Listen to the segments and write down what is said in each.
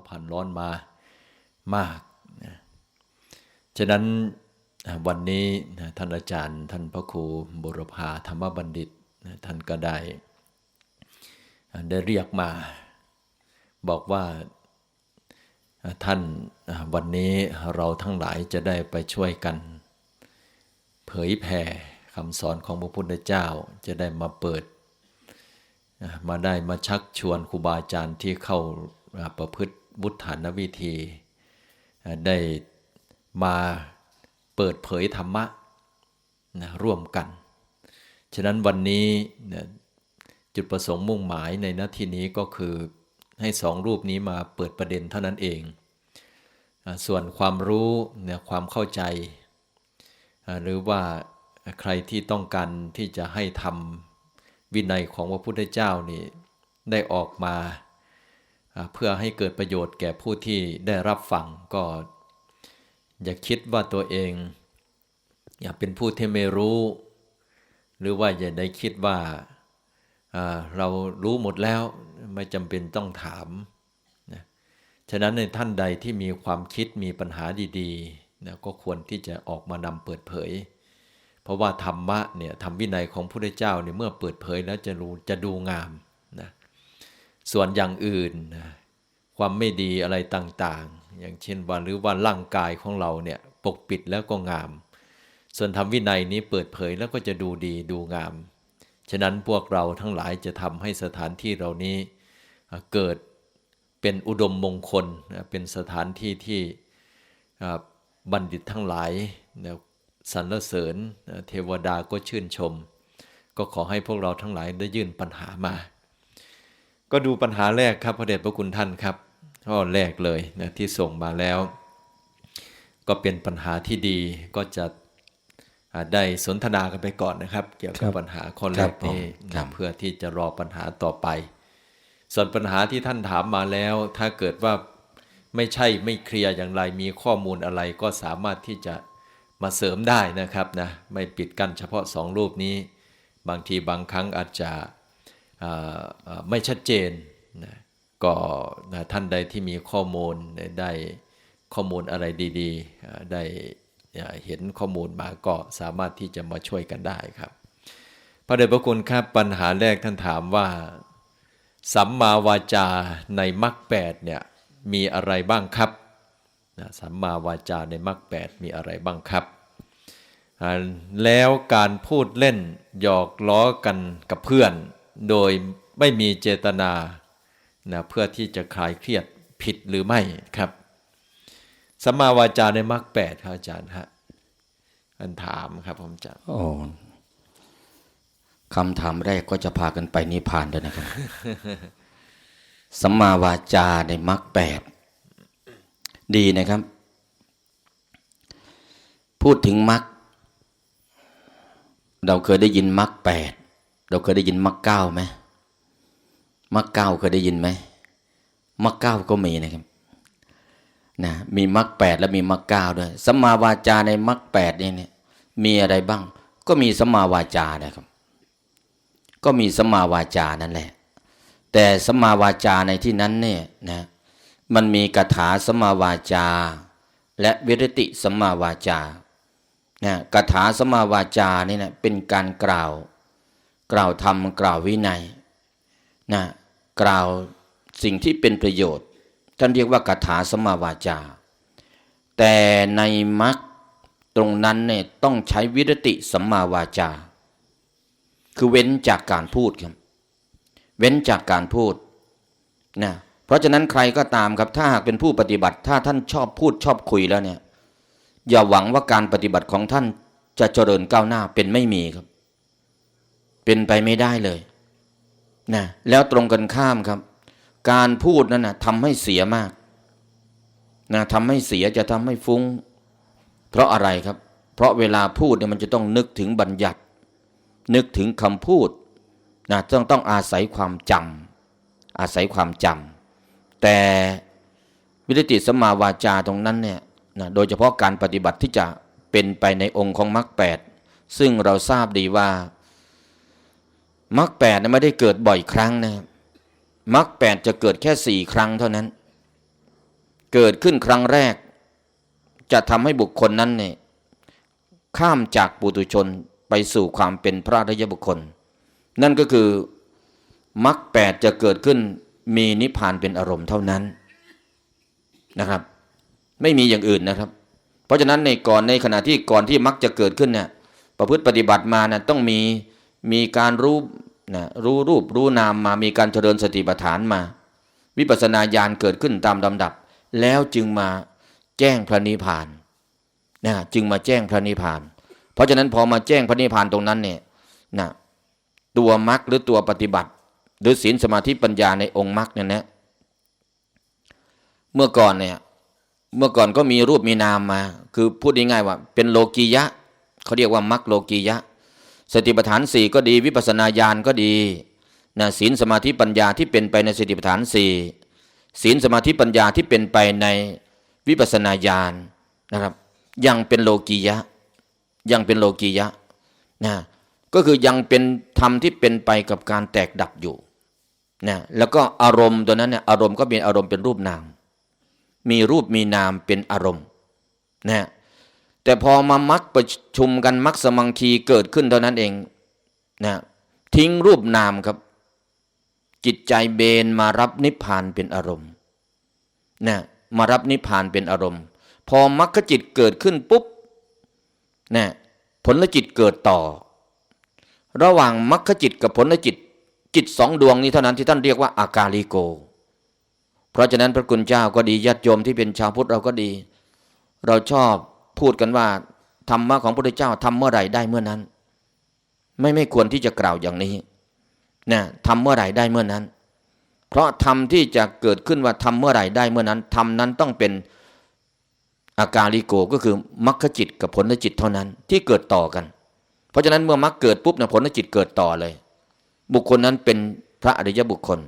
าผ่านร้อนมามากนะฉะนั้นวันนี้นะท่านอาจารย์ ท่านพระครูบุรพาธรรมบัณฑิตนะท่านก็ได้ได้เรียกมา บอกว่าท่านวันนี้เราทั้งหลายจะได้ไปช่วยกัน เผยแผ่คำสอนของพระพุทธเจ้าจะได้มาเปิด มาได้มาชักชวนครูบาอาจารย์ที่เข้าอ่าประพฤติ บุตฐานวิธี ได้มาเปิดเผยธรรมะนะร่วมกัน ฉะนั้นวันนี้นี่ยจุดประสงค์มุ่งหมายในหน้าที่นี้ก็คือให้สองรูปนี้มาเปิดประเด็นเท่านั้นเอง ส่วนความรู้เนี่ยความเข้าใจ หรือว่าใครที่ต้องการที่จะให้ทำวินัยของพระพุทธเจ้านี่ได้ออกมา เพื่อให้เกิดประโยชน์แก่ผู้ที่ได้รับฟังก็ อย่าคิดว่าตัวเอง อย่าเป็นผู้ที่ไม่รู้ หรือว่าอย่าได้คิดว่าเรารู้หมดแล้วไม่จำเป็นต้องถามนะฉะนั้นในท่านใดที่มีความคิดมีปัญหาดีๆนะก็ควรที่จะออกมานำเปิดเผย เพราะว่าธรรมะเนี่ยธรรมวินัยของพระพุทธเจ้าเนี่ยเมื่อเปิดเผยแล้วจะรู้จะดูงามนะ ส่วนอย่างอื่น ความไม่ดีอะไรต่างๆ อย่างเช่นว่าหรือว่าร่างกายของเราเนี่ยปกปิดแล้วก็งาม ส่วนธรรมวินัยนี้เปิดเผยแล้วก็จะดูดีดูงาม ฉะนั้นพวกเราทั้งหลายจะทำให้สถานที่เหล่านี้เกิดเป็นอุดมมงคล เป็นสถานที่ที่บัณฑิตทั้งหลายสรรเสริญเทวดาก็ชื่นชม ก็ขอให้พวกเราทั้งหลายได้ยื่นปัญหามา ก็ดูปัญหาแรกครับพระเดชพระคุณท่านครับข้อแรกเลยนะที่ส่งมาแล้ว ก็เป็นปัญหาที่ดีก็จะอ่าได้สนทนากันไปก่อนนะครับ เกี่ยวครักับบปัญหาข้อแรครักบผมนี้ครันะบเพื่อที่จะรอปัญหาต่อไป ส่วนปัญหาที่ท่านถามมาแล้ว ถ้าเกิดว่าไม่ใช่ไม่เคลียร์อย่างไรมีข้อมูลอะไรก็สามารถที่จะมาเสริมได้นะครับนะไม่ปิดกั้นเฉพาะสองรูปนี้ บางทีบางครั้งอาจจะอ่าอ่า ไม่ชัดเจนนะก็นะท่านใดที่มีข้อมูลได้ข้อมูลอะไรดีๆ ได้เห็นข้อมูลมาก็สามารถที่จะมาช่วยกันได้ครับพระเดชพระคุณครับปัญหาแรกท่านถามว่า สัมมาวาจาในมรรคแปดเนี่ยมีอะไรบ้างครับนะสัมมาวาจาในมรรคแปดมีอะไรบ้างครับ แล้วการพูดเล่นหยอกล้อกันกับเพื่อน โดยไม่มีเจตนานะเพื่อที่จะคลายเครียดผิดหรือไม่ครับสัมมาวาจาในมรรคแปดครับอาจารย์ฮะอันถามครับผมอาจารย์โอ้คำถามแรกก็จะพากันไปนิพพานแล้วนะครับสัมมาวาจาในมรรคแปดดีนะครับ พูดถึงมรรคเราเคยได้ยินมรรคแปด เราเคยได้ยินมรรคเก้าไหมมรรคเก้าเคยได้ยินไหมมรรคเก้าก็มีนะครับนะมีมรรคแปดและมีมรรคเก้าด้วยสัมมาวาจาในมรรคแปดเนี่ยเนี่ยมีอะไรบ้าง ก็มีสัมมาวาจานะครับ ก็มีสัมมาวาจานั่นแหละ แต่สัมมาวาจาในที่นั้นเนี่ยนะมันมีกถาสัมมาวาจา และวิริติสัมมาวาจานะกถาสัมมาวาจานี่นะเป็นการกล่าว กล่าวธรรมกล่าววินัยนะกล่าวสิ่งที่เป็นประโยชน์ ท่านเรียกว่ากถาสมมาวาจา แต่ในมรรคตรงนั้นเนี่ยต้องใช้วิรติสัมมาวาจา คือเว้นจากการพูดครับ เว้นจากการพูดนะเพราะฉะนั้นใครก็ตามครับ ถ้าหากเป็นผู้ปฏิบัติ ถ้าท่านชอบพูดชอบคุยแล้วเนี่ย อย่าหวังว่าการปฏิบัติของท่านจะเจริญก้าวหน้าเป็นไม่มีครับ เป็นไปไม่ได้เลยนะแล้วตรงกันข้ามครับ การพูดนั้นนะทำให้เสียมากนะทำให้เสียจะทำให้ฟุ้ง เพราะอะไรครับ เพราะเวลาพูดเนี่ยมันจะต้องนึกถึงบัญญัติ นึกถึงคำพูดนะต้องต้องอาศัยความจำอาศัยความจำแต่วิริติสมมาวาจาตรงนั้นเนี่ยนะโดยเฉพาะการปฏิบัติที่จะเป็นไปในองค์ของมรรคแปดซึ่งเราทราบดีว่า มรรคแปดนะไม่ได้เกิดบ่อยครั้งนะครับมรรคแปดจะเกิดแค่สี่ครั้งเท่านั้น เกิดขึ้นครั้งแรก จะทำให้บุคคลนั้นเนี่ยข้ามจากปุถุชนไปสู่ความเป็นพระรยบุคคล นั่นก็คือมรรคแปดจะเกิดขึ้นมีนิพพานเป็นอารมณ์เท่านั้นนะครับ ไม่มีอย่างอื่นนะครับ เพราะฉะนั้นในก่อนในขณะที่ก่อนที่มรรคจะเกิดขึ้นเนี่ยประพฤติปฏิบัติมานะต้องมี มีการรู้นะรู้รูปรู้นามมามีการเจริญสติปัฏฐานมา วิปัสสนาญาณเกิดขึ้นตามลำดับ แล้วจึงมาแจ้งพระนิพพานนะจึงมาแจ้งพระนิพพาน เพราะฉะนั้นพอมาแจ้งพระนิพพานตรงนั้นเนี่ยนะตัวมรรคหรือตัวปฏิบัติ หรือศีลสมาธิปัญญาในองค์มรรคเนี่ยนะเมื่อก่อนเนี่ยเมื่อก่อนก็มีรูปมีนามมา คือพูดง่ายๆว่า เป็นโลกียะเขาเรียกว่ามรรคโลกียะ สติปัฏฐานสี่ก็ดีวิปัสสนาญาณก็ดีนะศีลสมาธิปัญญาที่เป็นไปในสติปัฏฐานสี่ศีลสมาธิปัญญาที่เป็นไปในวิปัสสนาญาณนะครับ ยังเป็นโลกียะ ยังเป็นโลกียะนะก็คือยังเป็นธรรมที่เป็นไปกับการแตกดับอยู่นะแล้วก็อารมณ์ตัวนั้นเนี่ยอารมณ์ก็เป็นอารมณ์เป็นรูปนาม มีรูปมีนามเป็นอารมณ์นะ แต่พอมามักประชุมกันมักสมังคีเกิดขึ้นเท่านั้นเองนะทิ้งรูปนามครับ จิตใจเบนมารับนิพพานเป็นอารมณ์นะมารับนิพพานเป็นอารมณ์ พอมรรคจิตเกิดขึ้นปุ๊บนะผลจิตเกิดต่อ ระหว่างมรรคจิตกับผลจิต จิตสองดวงนี้เท่านั้นที่ท่านเรียกว่าอากาลิโก เพราะฉะนั้นพระคุณเจ้าก็ดีญาติโยมที่เป็นชาวพุทธเราก็ดี เราชอบ พูดกันว่าธรรมะของพระพุทธเจ้าทำเมื่อไหร่ได้เมื่อนั้น ไม่ไม่ควรที่จะกล่าวอย่างนี้นะทำเมื่อไหร่ได้เมื่อนั้น เพราะธรรมที่จะเกิดขึ้นว่าทำเมื่อไหร่ได้เมื่อนั้นธรรมนั้นต้องเป็นอาการลิโกก็คือมรรคจิตกับผลจิตเท่านั้นที่เกิดต่อกัน เพราะฉะนั้นเมื่อมรรคเกิดปุ๊บนะผลจิตเกิดต่อเลย บุคคลนั้นเป็นพระอริยบุคคล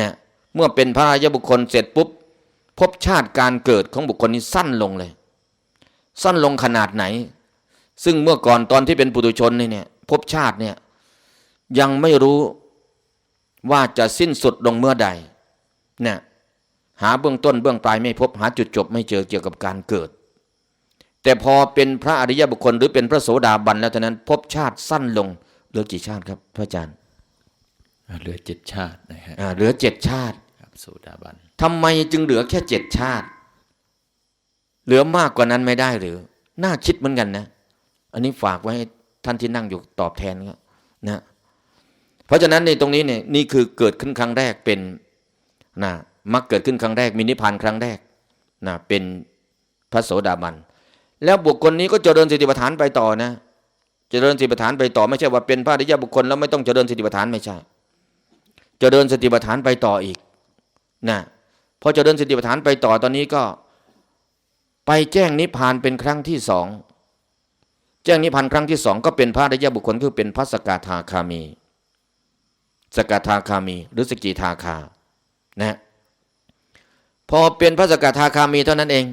นะเมื่อเป็นพระอริยบุคคลเสร็จปุ๊บภพชาติการเกิดของบุคคลนี้สั้นลงเลย สั้นลงขนาดไหน ซึ่งเมื่อก่อนตอนที่เป็นปุถุชนนี่เนี่ยภพชาติเนี่ยยังไม่รู้ว่าจะสิ้นสุดลงเมื่อใดเนี่ยหาเบื้องต้นเบื้องปลายไม่พบหาจุดจบไม่เจอเกี่ยวกับการเกิด แต่พอเป็นพระอริยบุคคลหรือเป็นพระโสดาบันแล้วเท่านั้นภพชาติสั้นลงเหลือกี่ชาติครับ พระอาจารย์เหลือเจ็ดชาตินะฮะอ่าเหลือเจ็ดชาติครับโสดาบันทำไมจึงเหลือแค่เจ็ดชาติ เหลือมากกว่านั้นไม่ได้หรือ น่าคิดเหมือนกันนะ อันนี้ฝากไว้ให้ท่านที่นั่งอยู่ตอบแทนก็นะ เพราะฉะนั้นในตรงนี้เนี่ยนี่คือเกิดขึ้นครั้งแรกเป็นนะมักเกิดขึ้นครั้งแรกมีนิพพานครั้งแรกนะเป็นพระโสดาบัน แล้วบุคคลนี้ก็เจริญสติปัฏฐานไปต่อนะ เจริญสติปัฏฐานไปต่อไม่ใช่ว่าเป็นพระอริยบุคคลแล้วไม่ต้องเจริญสติปัฏฐานไม่ใช่ เจริญสติปัฏฐานไปต่ออีกนะพอเจริญสติปัฏฐานไปต่อตอนนี้ก็ ไปแจ้งนิพพานเป็นครั้งที่สองแจ้งนิพพานครั้งที่สองก็เป็นพระอริยบุคคลคือเป็นพระสกทาคามี สกทาคามี หรือสกิทาคานะพอเป็นพระสกทาคามีเท่านั้นเอง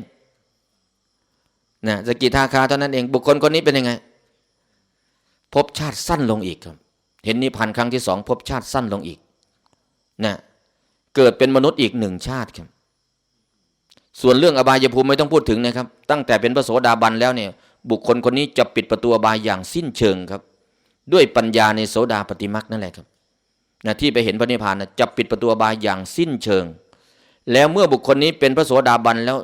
นะสกิทาคาเท่านั้นเอง บุคคลคนนี้เป็นยังไงภพชาติสั้นลงอีกครับ เห็นนิพพานครั้งที่สองภพชาติสั้นลงอีกนะเกิดเป็นมนุษย์อีกหนึ่งชาติครับ ส่วนเรื่องอบายภูมิไม่ต้องพูดถึงนะครับ ตั้งแต่เป็นพระโสดาบันแล้วเนี่ยบุคคลคนนี้จะปิดประตูอบายอย่างสิ้นเชิงครับ ด้วยปัญญาในโสดาปฏิมักนั่นแหละครับนะที่ไปเห็นพระนิพพานนะจะปิดประตูอบายอย่างสิ้นเชิง แล้วเมื่อบุคคลนี้เป็นพระโสดาบันแล้ว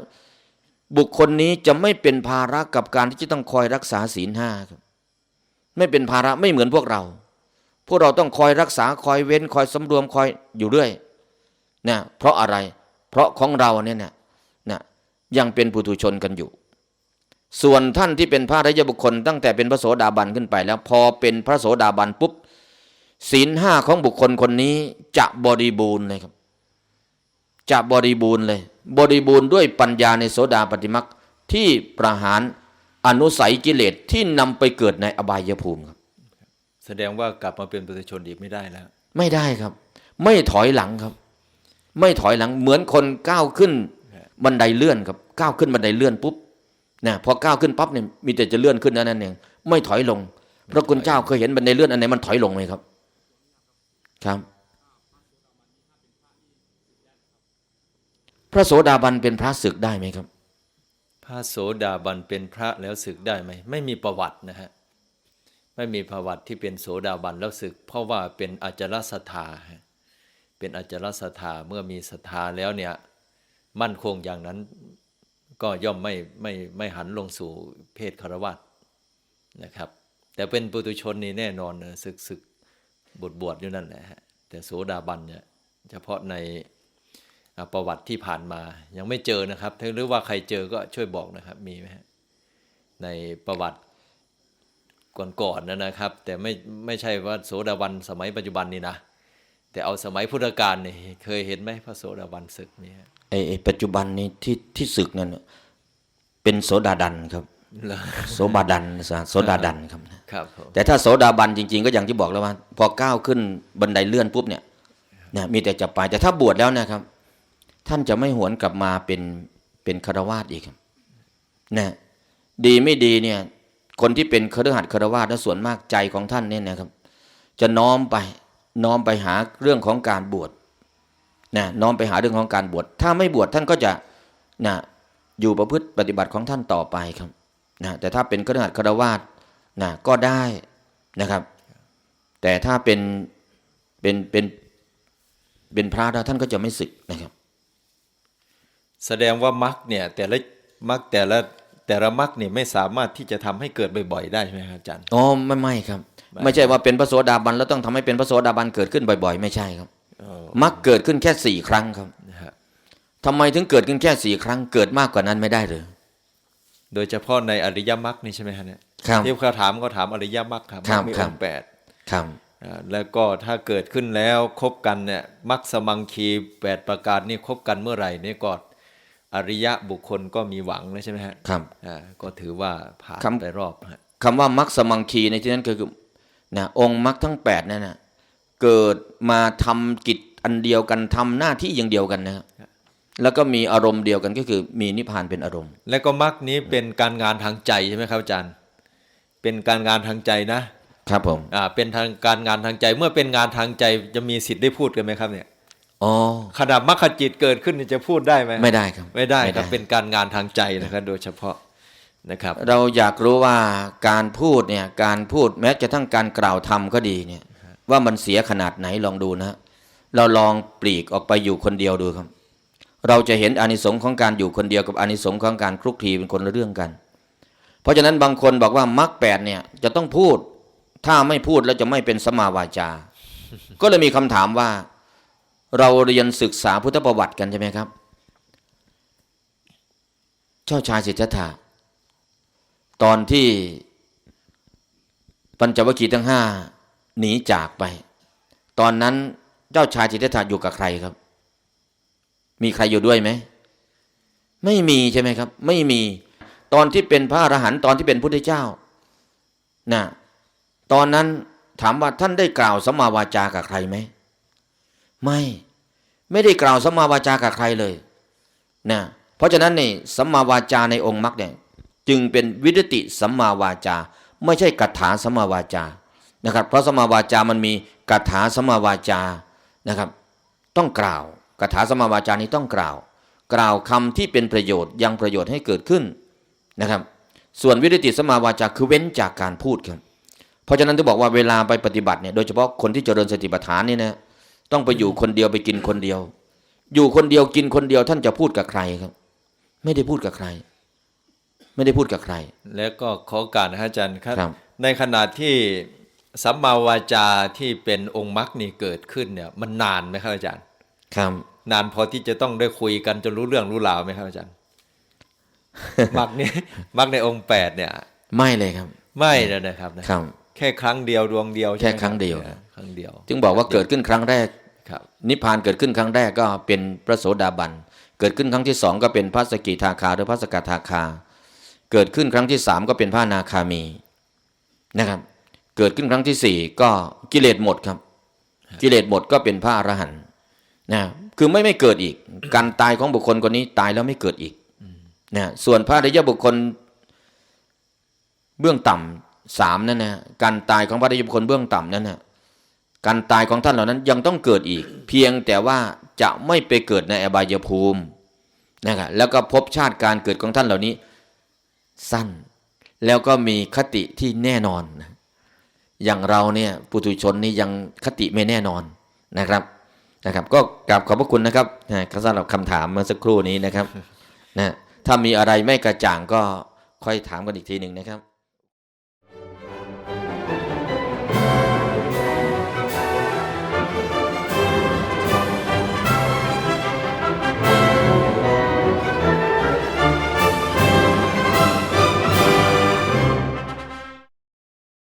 บุคคลนี้จะไม่เป็นภาระกับการที่จะต้องคอยรักษาศีลห้าครับ ไม่เป็นภาระไม่เหมือนพวกเรา พวกเราต้องคอยรักษาคอยเว้นคอยสำรวมคอยอยู่เรื่อยนะเพราะอะไร เพราะของเราเนี่ยนะนะ ยังเป็นปุถุชนกันอยู่ ส่วนท่านที่เป็นพระอริยบุคคล ตั้งแต่เป็นพระโสดาบันขึ้นไป แล้วพอเป็นพระโสดาบันปุ๊บศีลห้าของบุคคลคนนี้จะบริบูรณ์เลยครับ จะบริบูรณ์เลย บริบูรณ์ด้วยปัญญาในโสดาปฏิมักที่ประหารอนุสัยกิเลสที่นำไปเกิดในอบายภูมิครับ แสดงว่ากลับมาเป็นปุถุชนอีกไม่ได้แล้ว ไม่ได้ครับ ไม่ถอยหลังครับ ไม่ถอยหลังเหมือนคนก้าวขึ้นบันไดเลื่อนครับ ก้าวขึ้นบันไดเลื่อนปุ๊บนะพอก้าวขึ้นปั๊บเนี่ยมีแต่จะเลื่อนขึ้นนั่นเองไม่ถอยลง พระคุณเจ้าเคยเห็นบันไดเลื่อนอันไหนมันถอยลงไหมครับ ครับ พระโสดาบันเป็นพระศึกได้ไหมครับ พระโสดาบันเป็นพระแล้วศึกได้ไหมไม่มีประวัตินะฮะไม่มีประวัติที่เป็นโสดาบันแล้วศึก เพราะว่าเป็นอจารศรัทธาเป็นอจารศรัทธาเมื่อมีศรัทธาแล้วเนี่ยมั่นคงอย่างนั้น ก็ย่อมไม่ไม่ไม่หันลงสู่เพศคารวะนะครับ แต่เป็นปุตุชนนี่แน่นอนนะศึกศึกบวชบวชอยู่นั่นแหละฮะแต่โสดาบันเนี่ยเฉพาะในประวัติที่ผ่านมายังไม่เจอนะครับถ้าหรือว่าใครเจอก็ช่วยบอกนะครับมีไหมฮะในประวัติก่อนๆนนะครับ แต่ไม่ไม่ใช่ว่าโสดาบันสมัยปัจจุบันนี่นะ แต่เอาสมัยพุทธกาลนี่เคยเห็นไหมพระโสดาบันศึกนี่ฮะไอ้ไอ้ปัจจุบันนี้ที่ที่ศึกนั่นน่ะเป็นโสดาดันครับเหรอโสบาดันสะโสดาดันครับครับผมแต่ถ้าโสดาบันจริง ๆ ก็อย่างที่บอกแล้วว่า พอก้าวขึ้นบันไดเลื่อนปุ๊บเนี่ยเนี่ยมีแต่จะไปแต่ถ้าบวชแล้วเนะครับ ท่านจะไม่หวนกลับมาเป็นเป็นคารวาสอีกครับนะดีไม่ดีเนี่ย คนที่เป็นคฤหัสถ์คารวาสและส่วนมากใจของท่านเนี่ยนะครับ จะน้อมไป น้อมไปหาเรื่องของการบวชนะน้อมไปหาเรื่องของการบวชถ้าไม่บวชท่านก็จะนะอยู่ประพฤติปฏิบัติของท่านต่อไปครับนะแต่ถ้าเป็นคฤหัสถ์คารวาสนะก็ได้นะครับ แต่ถ้าเป็นเป็นเป็นเป็นพระแล้วท่านก็จะไม่ศึกนะครับ แสดงว่ามรรคเนี่ยแต่ละมรรคแต่ละแต่ละมรรคเนี่ยไม่สามารถที่จะทำให้เกิดบ่อยๆได้ใช่ไหมครับอาจารย์อ๋อไม่ไม่ครับ ไม่ใช่ว่าเป็นพระโสดาบันแล้วต้องทำให้เป็นพระโสดาบันเกิดขึ้นบ่อย ๆ ไม่ใช่ครับอ๋อมักเกิดขึ้นแค่สี่ครั้งครับนะฮะทำไมถึงเกิดขึ้นแค่สี่ครั้ง เกิดมากกว่านั้นไม่ได้เลยโดยเฉพาะในอริยมรรคนี่ใช่ไหมฮะเนี่ยครับที่เขาถามก็ถามอริยมรรคครับครับมีครัอบงค์แปดครับอ่าแล้วก็ถ้าเกิดขึ้นแล้วคบกันเนี่ยมักสมังคีแปดประการนี่คบกันเมื่อไหร่นี่ก็อริยะบุคคลก็มีหวังแล้วใช่ไหมฮะครับอ่าก็ถือว่าผ่านครับไปรอบฮะคำว่ามักสมังคีในที่นั้นก็คือ นะองค์มักทั้งแปดนั่นนะเกิดมาทำกิจอันเดียวกันทำหน้าที่อย่างเดียวกันนะครับแล้วก็มีอารมณ์เดียวกันก็คือมีนิพพานเป็นอารมณ์ แล้วก็มักนี้เป็นการงานทางใจใช่ไหมครับอาจารย์ เป็นการงานทางใจนะครับผมอ่าเป็นทางการงานทางใจเมื่อเป็นงานทางใจจะมีสิทธิ์ได้พูดกันไหมครับเนี่ยอ๋อขณะมรรคจิตเกิดขึ้นนี่จะพูดได้ไหมไม่ได้ครับ ไม่ได้ครับเป็นการงานทางใจนะครับโดยเฉพาะ นะครับเราอยากรู้ว่าการพูดเนี่ยการพูดแม้จะทั้งการกล่าวธรรมก็ดีเนี่ยว่ามันเสียขนาดไหนลองดูนะฮะเราลองปลีกออกไปอยู่คนเดียวดูครับ เราจะเห็นอานิสงส์ของการอยู่คนเดียวกับอานิสงส์ของการคลุกคลีเป็นคนละเรื่องกัน เพราะฉะนั้นบางคนบอกว่ามรรคแปดเนี่ยจะต้องพูด ถ้าไม่พูดแล้วจะไม่เป็นสมาวาจา ก็เลยมีคำถามว่า เราเรียนศึกษาพุทธประวัติกันใช่ไหมครับ เจ้าชายสิทธัตถะ ตอนที่ปัญจวัคคีย์ทั้งห้าหนีจากไป ตอนนั้นเจ้าชายสิทธัตถะอยู่กับใครครับ มีใครอยู่ด้วยไหม ไม่มีใช่ไหมครับ ไม่มีตอนที่เป็นพระอรหันต์ตอนที่เป็นพุทธเจ้านะตอนนั้นถามว่าท่านได้กล่าวสัมมาวาจากับใครไหมไม่ ไม่ได้กล่าวสัมมาวาจากับใครเลยนะเพราะฉะนั้นนี่สัมมาวาจาในองค์มรรคเนี่ย จึงเป็นวิรติสัมมาวาจา ไม่ใช่กัถาสัมมาวาจานะครับ เพราะสัมมาวาจามันมีกัถาสัมมาวาจานะครับ ต้องกล่าวกัถาสัมมาวาจานี้ต้องกล่าว กล่าวคำที่เป็นประโยชน์ยังประโยชน์ให้เกิดขึ้นนะครับ ส่วนวิรติสัมมาวาจาคือเว้นจากการพูดครับเพราะฉะนั้นที่บอกว่าเวลาไปปฏิบัติเนี่ยโดยเฉพาะคนที่เจริญสติปัฏฐานนี่นะต้องไปอยู่คนเดียวไปกินคนเดียว อยู่คนเดียวกินคนเดียวท่านจะพูดกับใครครับ ไม่ได้พูดกับใคร ไม่ได้พูดกับใคร แล้วก็ขอโอการนะฮะอาจารย์ครับครับ ในขณะที่สัมมาวาจาที่เป็นองค์มรรคนี่เกิดขึ้นเนี่ย มันนานไหมครับอาจารย์ ครับ นานพอที่จะต้องได้คุยกันจนรู้เรื่องรู้ราวไหมครับอาจารย์มรรคนี่มรรคในองค์แปดเนี่ย ไม่เลยครับ ไม่แล้วนะครับนะครับ แค่ครั้งเดียวดวงเดียวใช่ไหมแค่ครั้งเดียวนี่ครั้งเดียว จึงบอกว่าเกิดขึ้นครั้งแรกครับนิพพานเกิดขึ้นครั้งแรกก็เป็นพระโสดาบัน เกิดขึ้นครั้งที่สองก็เป็นพระสกิทาคาหรือพระสกทาคา เกิดขึ้นครั้งที่สามก็เป็นพระนาคามีนะครับ เกิดขึ้นครั้งที่สี่ก็กิเลสหมดครับ กิเลสหมดก็เป็นพระอรหันต์นะคือไม่ไม่เกิดอีก การตายของบุคคลคนนี้ตายแล้วไม่เกิดอีกนะส่วนพระอริยบุคคลเบื้องต่ำสามนั่นนะการตายของพระอริยบุคคลเบื้องต่ำนั่นนะการตายของท่านเหล่านั้นยังต้องเกิดอีก เพียงแต่ว่าจะไม่ไปเกิดในอบายภูมินะครับแล้วก็พบชาติการเกิดของท่านเหล่านี้ สั้น แล้วก็มีคติที่แน่นอนนะอย่างเราเนี่ยปุถุชนนี่ยังคติไม่แน่นอนนะครับนะครับ ก็กราบขอบพระคุณนะครับนะสำหรับคำถามเมื่อสักครู่นี้นะครับนะถ้ามีอะไรไม่กระจ่างก็ค่อยถามกันอีกทีหนึ่งนะครับ